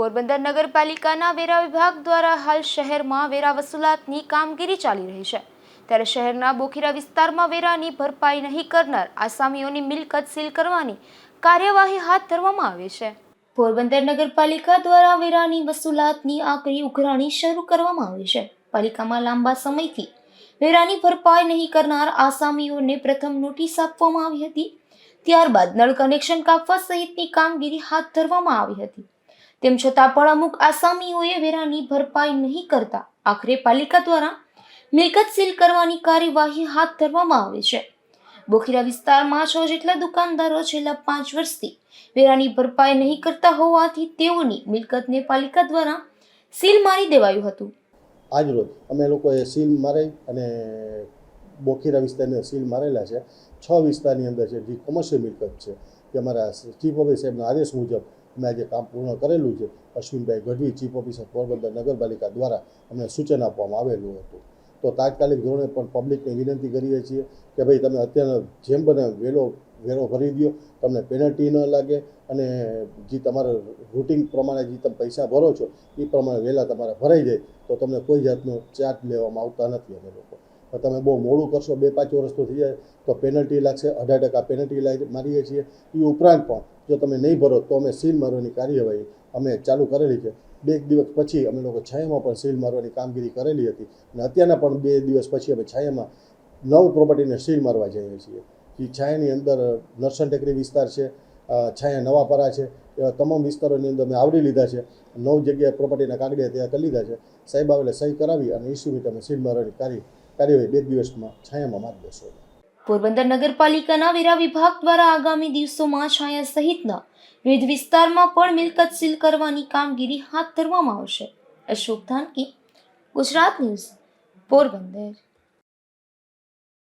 પોરબંદર નગરપાલિકાના વેરા વિભાગ દ્વારા હાલ શહેરમાં વેરા વસૂલાતની કામગીરી ચાલી રહી છે. ત્યારે શહેરના બોખીરા વિસ્તારમાં વેરાની ભરપાઈ નહીં કરનાર આસામીઓની મિલકત સીલ કરવાની કાર્યવાહી હાથ ધરવામાં આવી છે. પોરબંદર નગરપાલિકા દ્વારા વેરાની વસૂલાતની આકરી ઉઘરાણી શરૂ કરવામાં આવી છે. પાલિકામાં લાંબા સમયથી વેરાની ભરપાઈ નહીં કરનાર આસામીઓને પ્રથમ નોટિસ આપવામાં આવી હતી. ત્યારબાદ નળ કનેક્શન કાપવા સહિતની કામગીરી હાથ ધરવામાં આવી હતી. તેમ છતાં પણ અમુક આસામીઓએ વેરાની ભરપાઈ નહીં કરતા. આખરે પાલિકા દ્વારા મિલકત સીલ કરવાની કાર્યવાહી હાથ ધરવામાં આવે છે. બોખીરા વિસ્તારમાં છ જેટલા દુકાનદારો છેલ્લા પાંચ વર્ષથી વેરાની ભરપાઈ નહીં કરતા હોવાથી તેઓની મિલકતને પાલિકા દ્વારા સીલ મારી દેવાયું હતું. આજરોજ અમે લોકોએ સીલ મારી અને બોખીરા વિસ્તારની સીલ મારેલા છે. છ વિસ્તારની અંદર છે જે કોમર્શિયલ મિલકત છે કે અમારા ચીફ ઓફિસ સાહેબના આદેશ મુજબ અમે જે કામ પૂર્ણ કરેલું છે, અશ્વિનભાઈ ગઢવી ચીફ ઓફિસર પોરબંદર નગરપાલિકા દ્વારા અમને સૂચન આપવામાં આવેલું હતું. તો તાત્કાલિક ધોરણે પણ પબ્લિકને વિનંતી કરીએ છીએ કે ભાઈ તમે અત્યારે જેમ બને વેલો, વેરો ભરી દો તમને પેનલ્ટી ન લાગે અને જે તમારે રૂટિન પ્રમાણે જે તમે પૈસા ભરો છો, એ પ્રમાણે વહેલા તમારે ભરાઈ જાય, તો તમને કોઈ જાતનો ચાર્જ લેવામાં આવતા નથી અમે લોકો. તમે બહુ મોડું કરશો, બે પાંચ વર્ષ તો થઈ જાય, તો પેનલ્ટી લાગશે, અઢાર ટકા પેનલ્ટી મારીએ છીએ. એ ઉપરાંત પણ જો તમે નહીં ભરો તો અમે સીલ મારવાની કાર્યવાહી અમે ચાલુ કરેલી છે. બે દિવસ પછી અમે લોકો છાયામાં પણ સીલ મારવાની કામગીરી કરેલી હતી અને અત્યારના પણ બે દિવસ પછી અમે છાયામાં નવ પ્રોપર્ટીને સીલ મારવા જઈએ છીએ. એ છાયાની અંદર નરસન ટેકરી વિસ્તાર છે છાયા નવાપરા છે, એવા તમામ વિસ્તારોની અંદર અમે આવરી લીધા છે. નવ જગ્યાએ પ્રોપર્ટીના કાગળિયા તૈયાર કરી લીધા છે. સાહેબ આવેલે સહી કરાવી અને ઇસ્યુમિટ તમે સીલ મારવાની કાર્ય કાર્યવાહી બે દિવસમાં છાયામાં મારી દેશો પોરબંદર નગરપાલિકાના વેરા વિભાગ દ્વારા આગામી દિવસોમાં છાયા સહિતના વિવિધ વિસ્તારમાં પણ મિલકત સીલ કરવાની કામગીરી હાથ ધરવામાં આવશે. અશોક ધાનકી, ગુજરાત ન્યૂઝ, પોરબંદર.